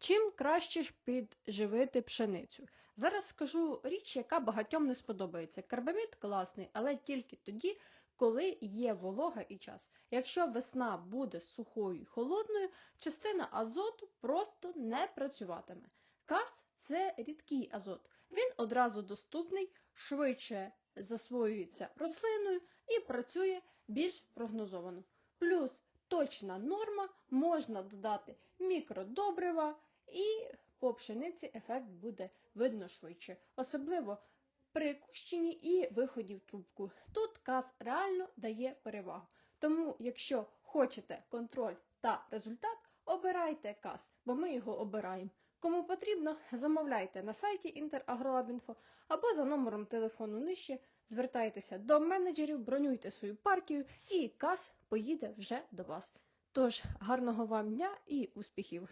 Чим краще підживити пшеницю? Зараз скажу річ, яка багатьом не сподобається. Карбамід класний, але тільки тоді, коли є волога і час. Якщо весна буде сухою і холодною, частина азоту просто не працюватиме. Каз це рідкий азот. Він одразу доступний, швидше засвоюється рослиною і працює більш прогнозовано. Плюс точна норма можна додати мікродобрива, і по пшениці ефект буде видно швидше, особливо при кущенні і виході в трубку. Тут каз реально дає перевагу. Тому, якщо хочете контроль та результат, обирайте каз, бо ми його обираємо. Кому потрібно, замовляйте на сайті Інтерагролабінфо або за номером телефону нижче. Звертайтеся до менеджерів, бронюйте свою партію, і каз поїде вже до вас. Тож, гарного вам дня і успіхів!